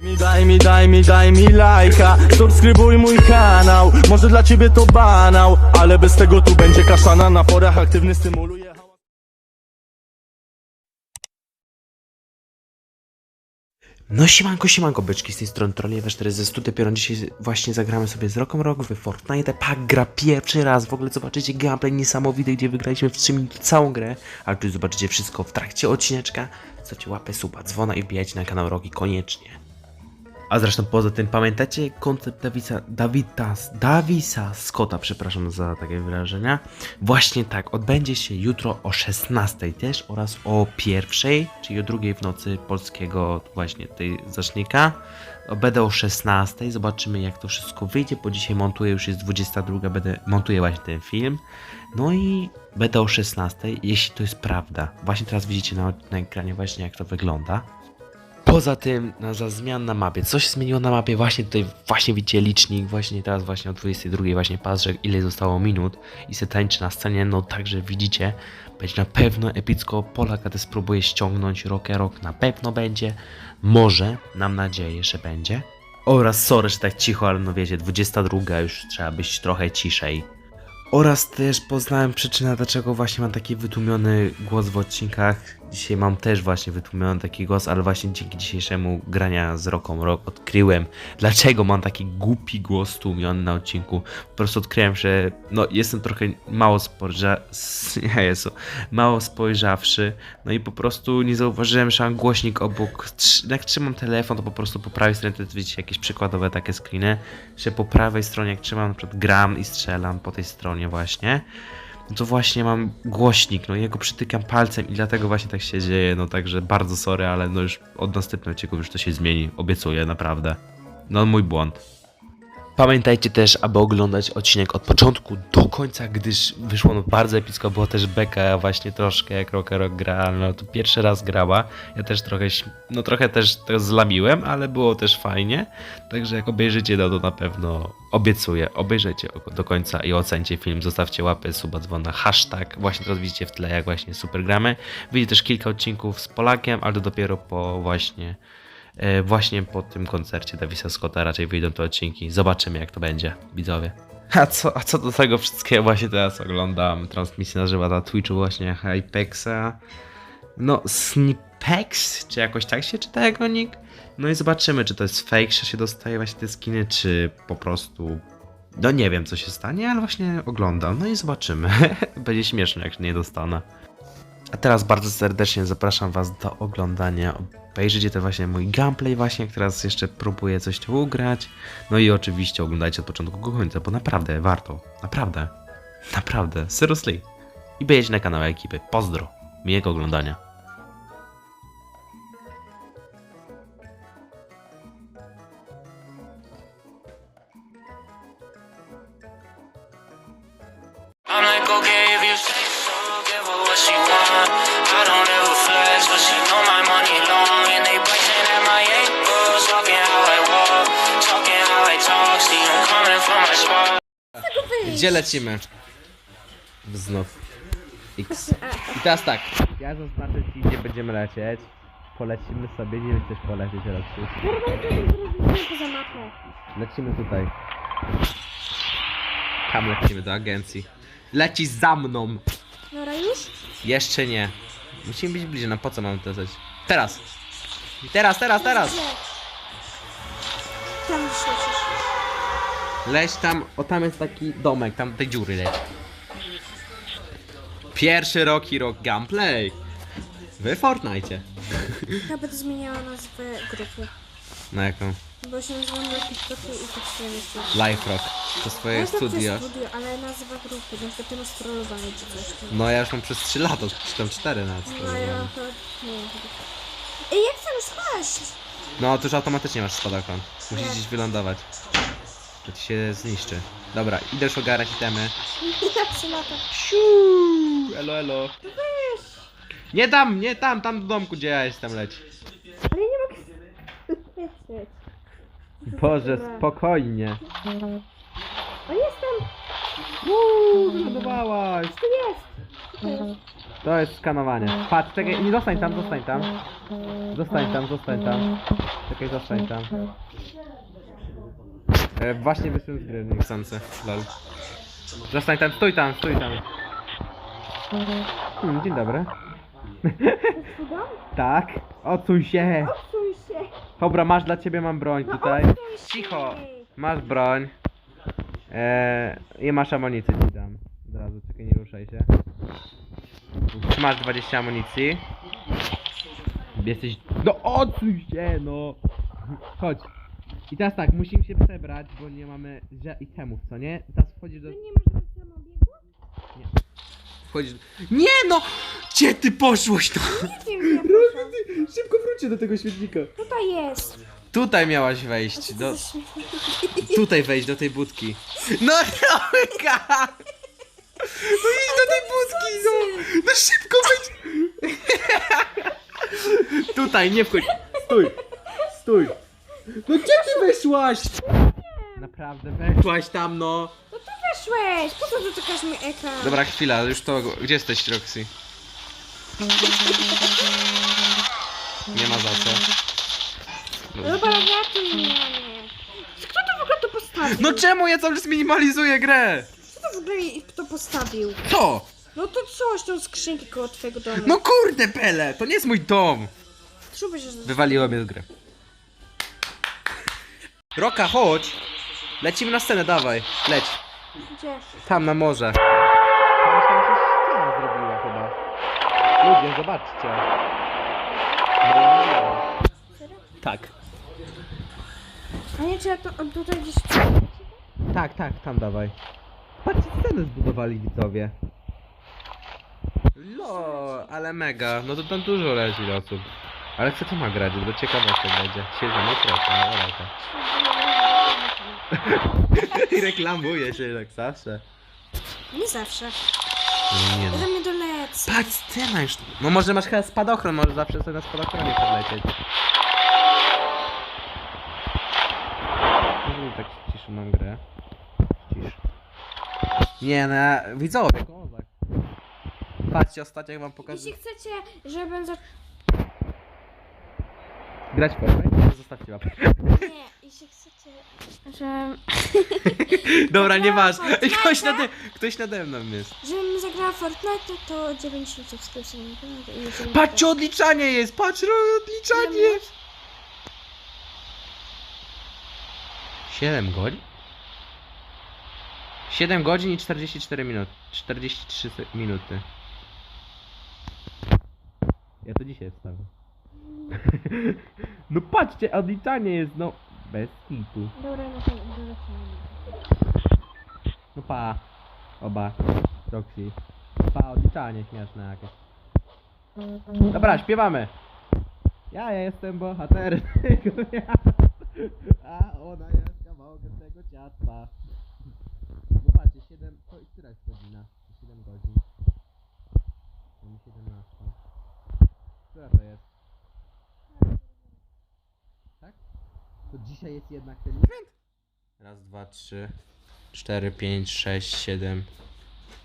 Mi daj mi, daj mi, daj mi lajka Subskrybuj mój kanał Może dla ciebie to banał Ale bez tego tu będzie kaszana Na porach aktywny stymuluje No siemanko, siemanko, byczki z tej strony Trollier 4 ze Studia Piorun. Dzisiaj właśnie zagramy sobie z Rock'em Rock w Fortnite. Pak gra pierwszy raz, w ogóle zobaczycie gameplay niesamowity, gdzie wygraliśmy w 3 minuty całą grę. Ale tu zobaczycie wszystko w trakcie odcineczka. Zostawcie łapę, suba, dzwona i wbijajcie na kanał Rocky koniecznie. A zresztą poza tym pamiętacie koncept Davisa, Davida, Davisa Scotta, przepraszam za takie wyrażenia. Właśnie tak, odbędzie się jutro o 16 też oraz o pierwszej, czyli o drugiej w nocy polskiego właśnie tej zacznika. Będę o 16, zobaczymy jak to wszystko wyjdzie, bo dzisiaj montuję, już jest 22, będę montuję właśnie ten film. No i będę o 16, jeśli to jest prawda. Właśnie teraz widzicie na, na ekranie właśnie jak to wygląda. Poza tym, na, za zmian na mapie, coś zmieniło na mapie, właśnie tutaj, właśnie widzicie licznik, właśnie teraz właśnie o 22 właśnie patrzę ile zostało minut i se tańczy na scenie, no także widzicie, będzie na pewno epicko, Polaka też spróbuję ściągnąć, Rock Rock na pewno będzie, może, mam nadzieję, że będzie. Oraz sorry, że tak cicho, ale no wiecie, 22 już trzeba być trochę ciszej. Oraz też poznałem przyczynę, dlaczego właśnie mam taki wytłumiony głos w odcinkach. Dzisiaj mam też właśnie wytłumiony taki głos, ale właśnie dzięki dzisiejszemu grania z Roką Rock odkryłem, dlaczego mam taki głupi głos tłumiony na odcinku. Po prostu odkryłem, że no jestem trochę mało spojrza... Jezu, mało spojrzawszy. No i po prostu nie zauważyłem, że mam głośnik obok. Trz- Jak trzymam telefon, to po prostu po prawej stronie to widzicie jakieś przykładowe takie screeny, że po prawej stronie jak trzymam na przykład gram i strzelam po tej stronie właśnie, no to właśnie mam głośnik, no jego przytykam palcem i dlatego właśnie tak się dzieje, no także bardzo sorry, ale no już od następnego odcinku już to się zmieni, obiecuję, naprawdę. No mój błąd. Pamiętajcie też, aby oglądać odcinek od początku do końca, gdyż wyszło bardzo epicko, było też beka właśnie troszkę jak Rock Rock gra, no to pierwszy raz grała, ja też trochę, no trochę też to zlamiłem, ale było też fajnie, także jak obejrzycie, no to na pewno obiecuję, obejrzyjcie o- do końca i ocencie film, zostawcie łapę, suba, dzwona, hashtag, właśnie teraz widzicie w tle jak właśnie super gramy, wyjdzie też kilka odcinków z Polakiem, ale to dopiero po właśnie właśnie po tym koncercie Davisa Scotta raczej wyjdą te odcinki. Zobaczymy jak to będzie, widzowie. A co, a co do tego wszystkiego właśnie teraz oglądam transmisję na żywo na Twitchu właśnie Hypexa. No, Snipex, czy jakoś tak się czyta jego nick? No i zobaczymy, czy to jest fake, że się dostaje właśnie te skiny, czy po prostu... No nie wiem, co się stanie, ale właśnie oglądam. No i zobaczymy. Będzie śmieszne, jak się nie dostanę. A teraz bardzo serdecznie zapraszam Was do oglądania. Obejrzyjcie te właśnie mój gameplay właśnie, jak teraz jeszcze próbuję coś tu ugrać. No i oczywiście oglądajcie od początku do końca, bo naprawdę warto. Naprawdę. Naprawdę. Seriously. I będziecie na kanale ekipy. Pozdro. Miłego oglądania. I'm like, Gdzie lecimy? Znów. X. I teraz tak. Ja zaznaczę ci, gdzie będziemy lecieć. Polecimy sobie, gdzie chcesz polecieć, Roxy? Poza mapą. Lecimy tutaj. Tam lecimy do agencji. Leci za mną! Dobra, już? Jeszcze nie. Musimy być bliżej, no po co mam to zrobić? Teraz! Teraz, teraz, teraz! Źle. Tam już lecisz. Leć tam, o tam jest taki domek, tam tej dziury leć. Pierwszy Rocky Rock gameplay! Wy Fortnite. Ja będę zmieniała nazwę grupy. Na jaką? Bo się nazywam na TikToku i tak jeszcze. Life Rock. To swoje znam studio. to studio, ale nazwa grupy, na przykład ten strollowany czy coś tam. No ja już mam przez 3 lata, czy tam 4 nawet. No ja to... nie wiem. Ej, jak już spaść? No to już automatycznie masz spadokon. Musisz gdzieś wylądować. To ci się zniszczy. Dobra, idę już ogarać itemy. Ja przy lata. Siu, elo, elo. Nie tam, nie tam, tam do domku, gdzie ja jestem, leć. Ale nie mogę... Lecieć. Boże, spokojnie. O, jestem! Uuu, wylądowałaś. Tu jest! Jest. To jest skanowanie. Patrz, czekaj, nie zostań tam, zostań tam. Zostań tam, zostań tam. Czekaj, zostań tam. E, właśnie wyszłem z gry, niechcący. Lol. Zostań tam, stój tam, stój tam. Hmm, dzień dobry. tak. Odsuń się. Odsuń się. Dobra, masz dla ciebie, mam broń tutaj. Odsuń się. Cicho. Masz broń. Eee, I masz amunicję ci dam. Od razu, czekaj, nie ruszaj się. Masz 20 amunicji. Jesteś... No odsuń się, no! Chodź. I teraz tak, musimy się przebrać, bo nie mamy ża- itemów, co nie? Teraz wchodzisz do... To nie być sama biegła? Wchodzisz... Nie no! Gdzie ty poszłoś no? Nie wiem, poszłam. Szybko wróćcie do tego świetnika. Tutaj jest. Tutaj miałaś wejść, do... Co za śmiech. Tutaj wejść do tej budki. No Romka! No idź do tej budki, no! No szybko wejdź! Tutaj, nie wchodź. Stój! Stój! No gdzie ty weszłaś? Naprawdę weszłaś tam, no. No tu weszłeś. Po co dotykasz mój ekran? Dobra, chwila, już to... Gdzie jesteś, Roxy? Nie ma za co. Dobra, ratuj mnie. Kto to w ogóle to postawił? No czemu ja cały czas minimalizuję grę? Co to w ogóle kto postawił? Co? No to coś, tą skrzynkę koło twojego domu. No kurde, Pele, to nie jest mój dom. Czuby się, że... Wywaliło mnie z gry. Roka, chodź! Lecimy na scenę, dawaj. Leć. Gdzie? Tam, na morze. Tam coś scena zrobiła chyba. Ludzie, zobaczcie. Tak. A nie, czy ja to on tutaj gdzieś... Tak, tak, tam dawaj. Patrzcie, scenę zbudowali widzowie. Lo, ale mega. No to tam dużo leci osób. Ale kto to ma grać? Bo ciekawostek będzie. Siedzę, nie proszę, no lata. I reklamuje się jak zawsze. Nie zawsze. Nie Ja no. tam nie dolecę. Patrz, scena już. No może masz chyba spadochron, może zawsze sobie na spadochronie podlecieć. Może tak ciszę mam grę. Cisz. Nie no, widzowie, kozak. Patrzcie, ostatnio jak wam Jeśli pokazuję. chcecie, żebym za... Grać w Fortnite? Zostawcie łapkę. Nie, jeśli chcecie, że... Dobra, nie masz. Ktoś nade, ktoś nade mną jest. Żebym zagrała w Fortnite, to 90 subskrypcji. i już nie Patrzcie, odliczanie jest! Patrz, odliczanie! 7 godzin? 7 godzin i 44 minut. 43 se- minuty. Ja to dzisiaj wstawię. no patrzcie, odliczanie jest, no. Bez kitu. Dobra, no to dolecę. No pa. Oba. Roxy. Pa, odliczanie śmieszne jakieś. Dobra, śpiewamy. Ja jestem bohaterem tego miasta. A ona jest kawałkiem tego ciasta. No patrzcie, 7, to która jest godzina? 7 godzin. Mamy 17. Która to jest? To dzisiaj jest jednak ten event? Raz, dwa, trzy, cztery, pięć, sześć, siedem.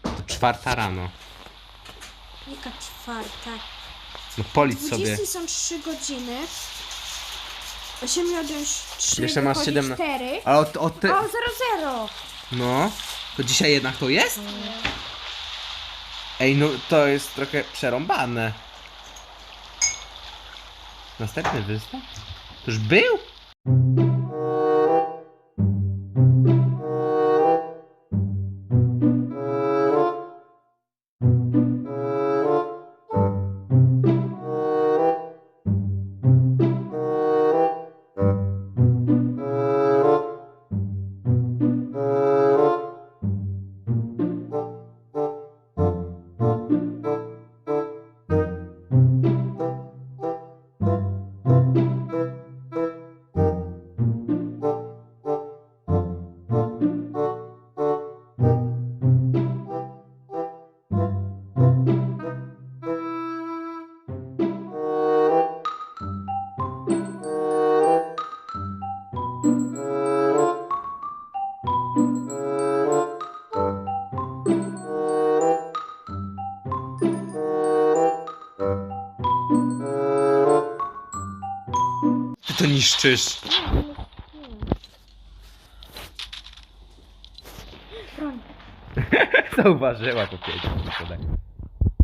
To czwarta rano. Jaka czwarta? No policz sobie. 20 są 3 godziny. 8 odjąć 3 Jeszcze masz wychodzi 7 na- 4. Ale od, od te... O, 0, 0. No. To dzisiaj jednak to jest? Ej, no to jest trochę przerąbane. Następny występ? To już był? Ty to niszczysz? Broń. Zauważyła to pięć.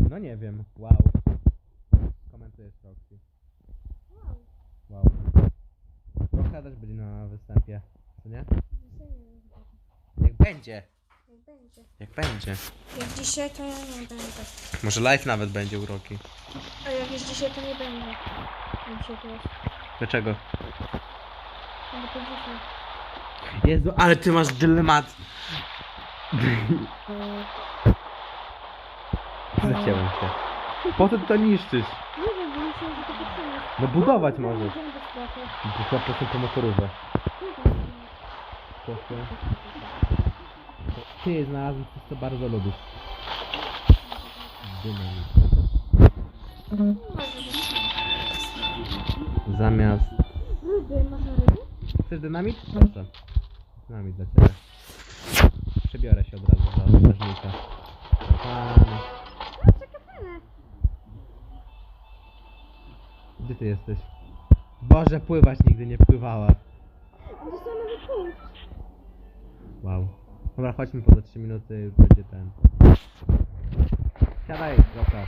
No nie wiem. Wow. Komentujesz Roxy. Wow. Roxy też będzie na występie. Co nie? Jak będzie. Jak będzie. Jak będzie. Jak dzisiaj, to ja nie będę. Może live nawet będzie uroki. A jak jest dzisiaj, to nie będę. Nie Dzisiaj to Dlaczego? Będę po dzisiaj. Jezu, ale ty masz dylemat. Zacięłem się. Po co ty to niszczysz? Nie wiem, bo myślałem, że to potrzebne. No budować możesz. Idziemy do. To chyba po prostu po motorówę. Ty znalazłeś coś, co bardzo lubisz. Dynamit. Zamiast... Chcesz dynamit? Proszę. Dynamit dla ciebie. Przebiorę się od razu za strażnika. Pan... Gdzie ty jesteś? Boże, pływać nigdy nie pływała. Wow. Dobra, chodźmy po za 3 minuty, będzie ten. Siadaj, Roka.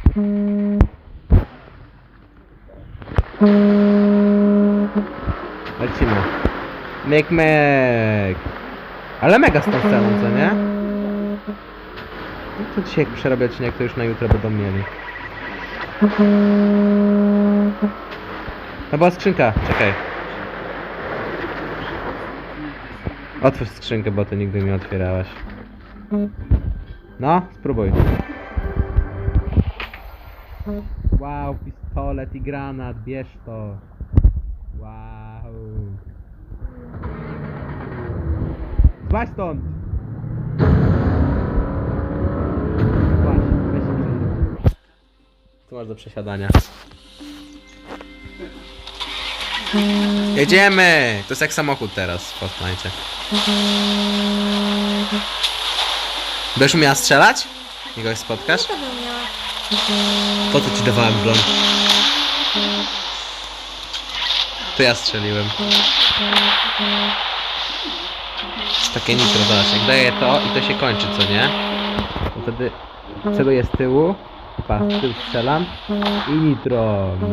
Lecimy. Myk, myk. Ale mega z tą sceną, co nie? No to dzisiaj jak przerobię odcinek, to już na jutro będą mieli. To była skrzynka, czekaj. Otwórz skrzynkę, bo ty nigdy nie otwierałaś. No, spróbuj. Wow, pistolet i granat, bierz to. Wow. Złaź stąd! Złaź, weź się przesiądź. Tu masz do przesiadania. Jedziemy! To jest jak samochód teraz w Fortnite. Będziesz umiała strzelać? Kogoś spotkasz? To bym miała. Po co ci dawałem broń? To ja strzeliłem. Takie nitro, zobacz, jak daję to i to się kończy, co nie? To wtedy celuję z tyłu, pa, z tyłu strzelam i nitro. No.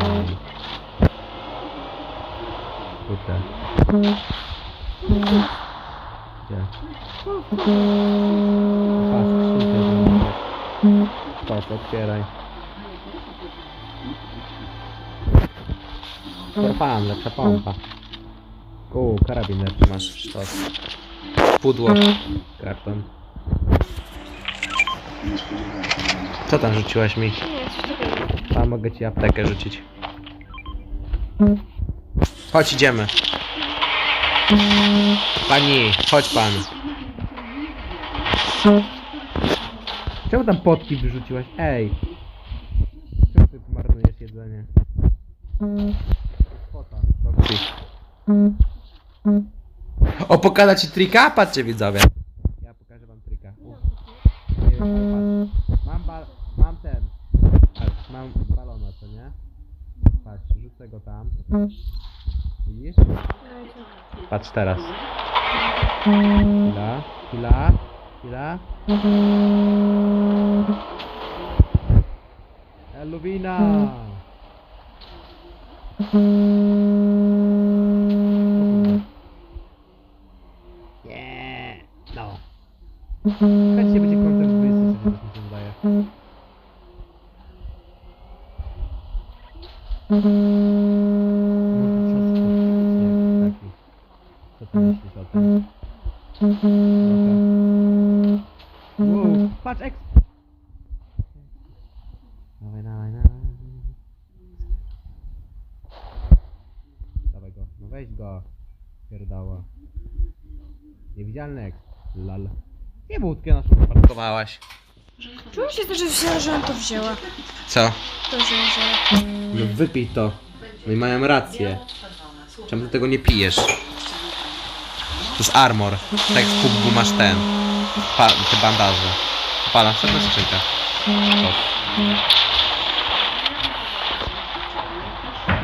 Kurde. Gdzie? Pa, skrzynkę. Stop, otwieraj. Pan, lepsza pompa. U, karabin lepszy masz. Sztos. Pudło. Karton. Co tam rzuciłaś mi? Nie, coś takiego. A mogę ci aptekę rzucić. Chodź, idziemy. Pani, chodź pan. Czemu tam potki wyrzuciłaś? Ej! Czemu ty marnujesz jedzenie? Pota, Roxy. O, pokaza ci trika? Patrzcie widzowie. Ja pokażę wam trika. U. Nie wiem. Mam bal... Mam ten. Mam balona, co nie? Patrz, rzucę go tam. Widzisz? Patrz teraz. Chwila, chwila, chwila. Eluwina! Weź go. Pierdała. Niewidzialny eks. Lal. Nie budkę naszą zaparkowałaś. Czemu się to, że wzięła, że on to wzięła? Co? To, że wzięła. No wypij to. No i mają rację. Czemu ty tego nie pijesz? To jest armor. Tak jak w PUBG masz ten. Pa te bandaże. Pala, sobie skrzynka. O.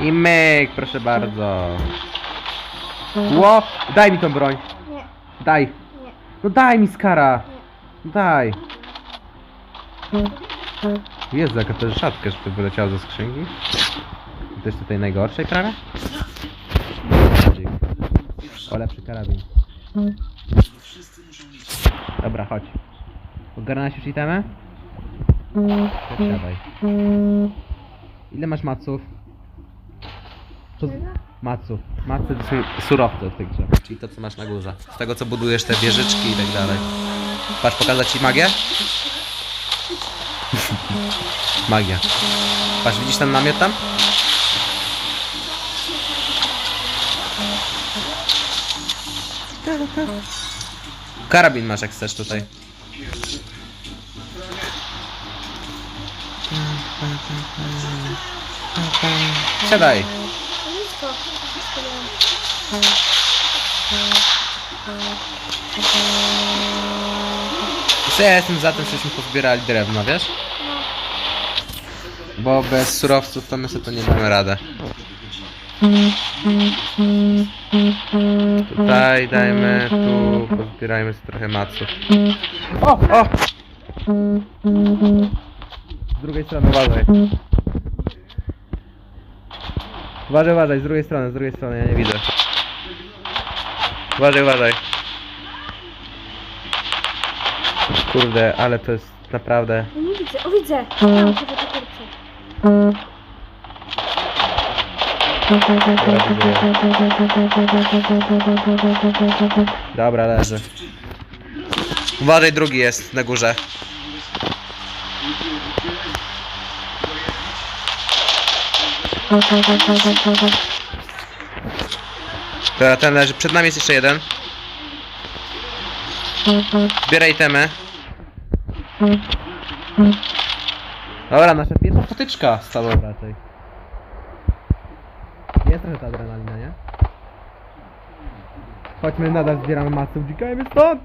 I myk, proszę bardzo. Ło! Daj mi tą broń. Nie, Daj. nie. No daj mi skara. Daj. Jezu, jaka to szatka, że to wyleciało ze skrzynki. To jest tutaj najgorszej prawie? O, lepszy karabin. Dobra, chodź. Ogarnąłeś już itemy? Siadaj. Ile masz maców? To... Maców. Macy to są surowce w tej grze. Czyli to, co masz na górze. Z tego, co budujesz te wieżyczki i tak dalej. Patrz, pokazać ci magię? Magia. Patrz, widzisz ten namiot tam? Karabin masz jak chcesz tutaj. Siadaj. Co ja jestem za tym, żebyśmy pozbierali drewno, wiesz? Bo bez surowców to my sobie to nie damy radę. Tutaj dajmy, tu pozbierajmy sobie trochę maców. O, o! Z drugiej strony uważaj. Uważaj, uważaj, z drugiej strony, z drugiej strony, ja nie widzę. Uważaj, uważaj. Kurde, ale to jest naprawdę... Ja nie widzę. O, widzę. Tam, to kurczę. Dobra, leży. Uważaj, drugi jest na górze. Dobra, ten leży. Przed nami jest jeszcze jeden. Zbieraj temy. Dobra, nasza pierwsza potyczka z tobą raczej. Jest trochę ta adrenalina, nie? Chodźmy, nadal zbieramy masę, uciekajmy stąd!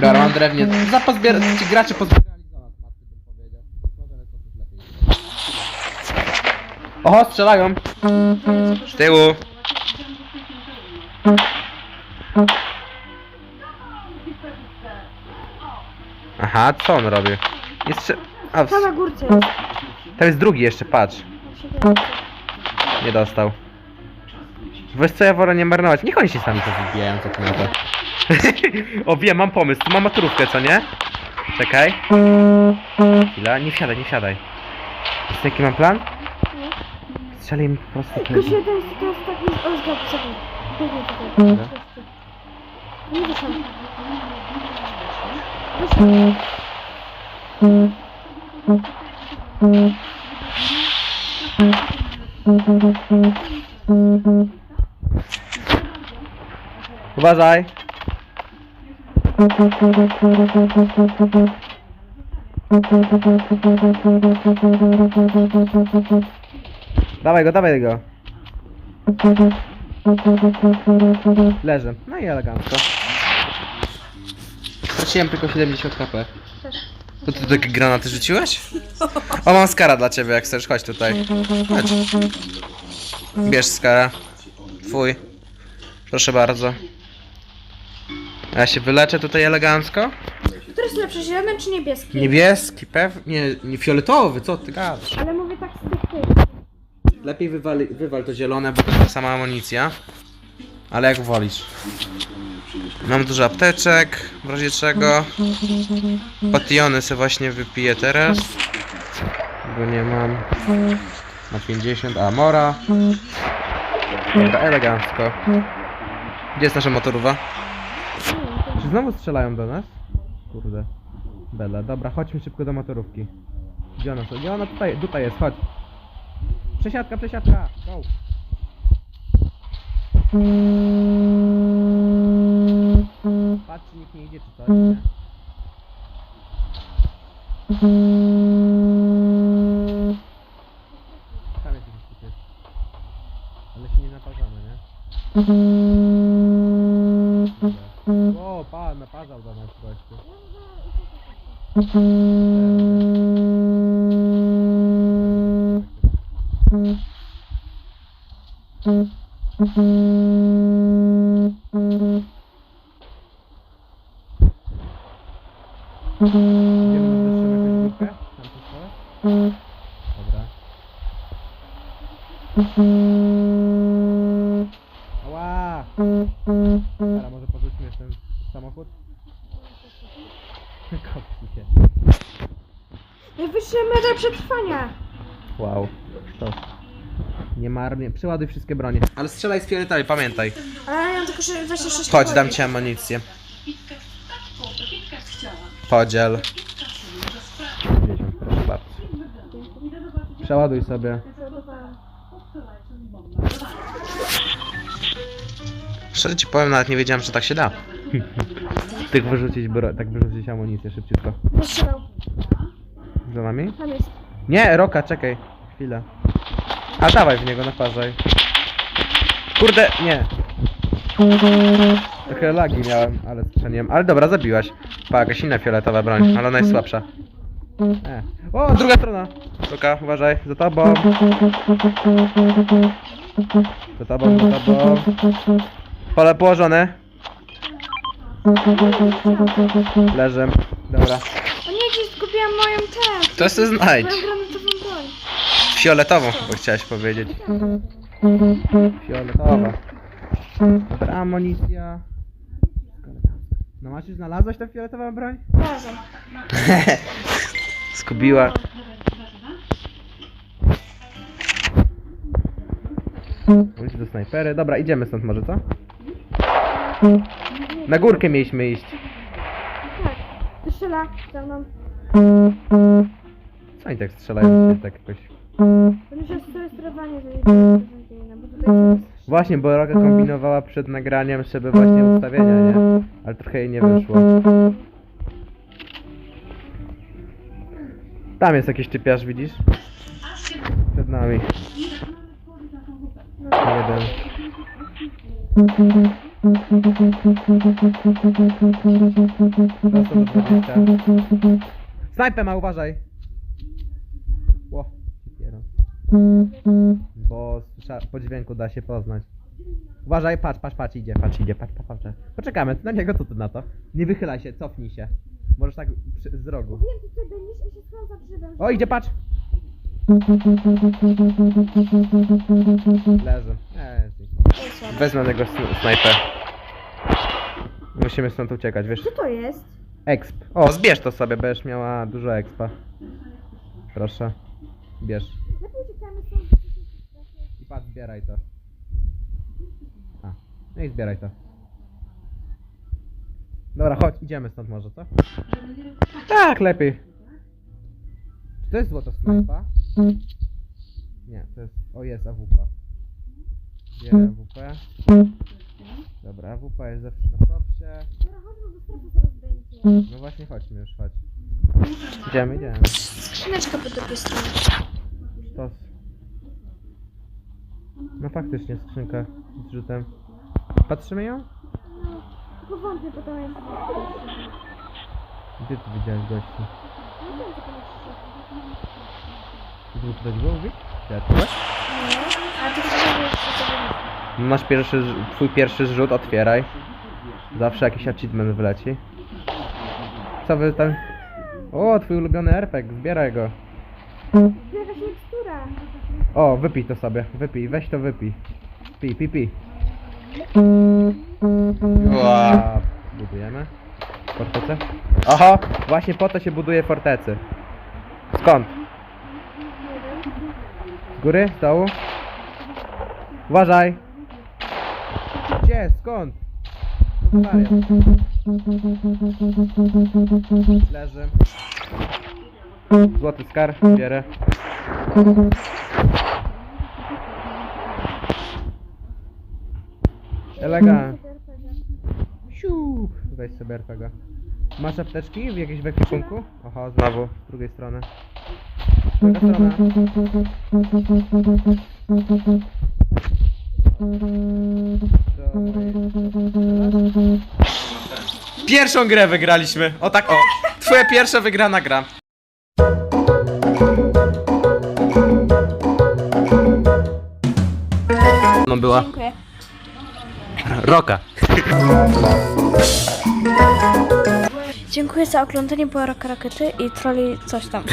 Dobra, mam drewnie. Za pozbier... Ci gracze pozbierali za nas masy, bym powiedział. Może lecą coś lepiej. Oho, strzelają! Z tyłu! Aha, co on robi? Jeszcze... A, w... Tam na górce jest. tam jest drugi jeszcze, patrz. Nie dostał. Wiesz co, ja wolę nie marnować. Niech oni się sami to wybijają, co tu na to. o, wiem, mam pomysł. Tu mam maturówkę, co nie? Czekaj. Chwila, nie wsiadaj, nie wsiadaj. Wiesz jaki mam plan? Strzelaj mi po prostu Tylko tu. się to jest, to jest taki... O, zgadł, czekaj. Biegnie tutaj. Dobra. Nie wyszłam. Wyszłam. Uważaj. Dawaj go, dawaj go. Leży. No i elegancko. Straciłem tylko 70 HP. To ty takie granaty rzuciłeś? O, mam skara dla ciebie, jak chcesz, chodź tutaj. Chodź. Bierz skara. Twój. Proszę bardzo. A ja się wyleczę tutaj elegancko. Który jest lepszy, zielony czy niebieski? Niebieski, pewnie. Nie, fioletowy, co ty gadasz? Ale mówię tak z. Lepiej wywal, wywal to zielone, bo to ta sama amunicja. Ale jak wolisz. Mam dużo apteczek, w razie czego. Pationy sobie właśnie wypiję teraz. Bo nie mam. Na 50 Amora. Dobra, elegancko. Gdzie jest nasza motorówka? Czy znowu strzelają do nas? Kurde. Bela, dobra, chodźmy szybko do motorówki. Gdzie ona, gdzie ona tutaj, tutaj jest, chodź. Przesiadka, przesiadka, go. Patrz, nikt nie idzie, czy coś, nie? Tam jest jakiś. Ale się nie naparzamy, nie? Idziemy na Dobra. Ała! Dobra, może porzućmy ten samochód? Kopnij się. Najwyższe media przetrwania. Wow. To. Nie marnie. Przeładuj wszystkie bronie. Ale strzelaj z fioletowej, pamiętaj. Ale ja mam tylko sze- 26 Chodź, dam ci amunicję. Podziel. 50, proszę bardzo. Przeładuj sobie. Szczerze ci powiem, nawet nie wiedziałem, że tak się da. tak wyrzucić, bro, tak wyrzucić amunicję szybciutko. Wystrzelał. Za nami? Tam jest. Nie, Roka, czekaj. Chwilę. A dawaj w niego, naparzaj. Kurde, nie. Trochę lagi miałem, ale strzeliłem. Ale dobra, zabiłaś. Pa, jakaś inna fioletowa broń, ale ona jest słabsza. E. O, druga strona! Roka, uważaj, za tobą. Za tobą, za tobą. Pole położone. Leżę. Dobra. O nie, gdzieś zgubiłam moją tę. To se znajdź. Moją granatową broń. Fioletową, chyba chciałeś powiedzieć. Fioletowa. Dobra, amunicja. No masz już znalazłeś tę fioletową broń? Razem. Skubiła. Ulicy do snajpery. Dobra, idziemy stąd może, co? Na górkę mieliśmy iść. Tak. Wystrzela za mną. Co oni tak strzelają się tak jakoś? Będę się sobie sterowanie zajęło. Właśnie, bo Roka kombinowała przed nagraniem, żeby właśnie ustawienia, nie? Ale trochę jej nie wyszło. Tam jest jakiś typiarz, widzisz? Przed nami. Jeden. Prosto do 20. Snajpę ma, uważaj! Ło, dopiero. Bo słysza- po dźwięku da się poznać. Uważaj, patrz, patrz, patrz, idzie, patrz, idzie, patrz, patrz, patrz. Poczekamy na niego, co ty na to? Nie wychylaj się, cofnij się. Możesz tak przy, z rogu. Wiem, ty tutaj będziesz, ja się schowam za drzewem. O, idzie, patrz! Leży. Eee, Wezmę tego sn- snajpę. Musimy stąd uciekać, wiesz? Co to jest? Exp. O, zbierz to sobie, będziesz miała dużo expa. Proszę. Bierz. Lepiej stąd. I patrz, zbieraj to. A, no i zbieraj to. Dobra, chodź, idziemy stąd może, co? Tak, lepiej. Czy to jest złota snajpa? Nie, to jest... O, jest AWP. Bierę AWP. Dobra, AWP jest zawsze na propsie. Dobra, chodźmy, będzie. No właśnie, chodźmy już, chodź. Idziemy, idziemy. Skrzyneczka po drugiej stronie. No faktycznie, skrzynka z rzutem. Patrzymy ją? Tylko wątpię, bo tam jest... Gdzie ty widziałeś gości? Nie wiem, co tam jest. Ty tu tutaj głowy? Światło? Nie, a ty chcesz jeszcze sobie Masz pierwszy, twój pierwszy zrzut, otwieraj. Zawsze jakiś achievement wleci. Co wy tam... O, twój ulubiony RPG, zbieraj go. Tu jakaś mikstura. O, wypij to sobie, wypij, weź to wypij. Pij, pij, pij. Wow. Budujemy. Fortecę? Oho, właśnie po to się buduje fortecy. Skąd? Z góry? Z dołu? Uważaj! Gdzie? Skąd? Leży. Złoty skar, bierę. Elegant. Siu. Weź sobie RPG. Masz apteczki w jakieś w ekwipunku? Oho, znowu, z drugiej strony. Druga strona. Pierwszą grę wygraliśmy. O tak, o. Twoja pierwsza wygrana gra. No była Dziękuję. Roka. Dziękuję za oglądanie Była Roka Rokety i troli coś tam.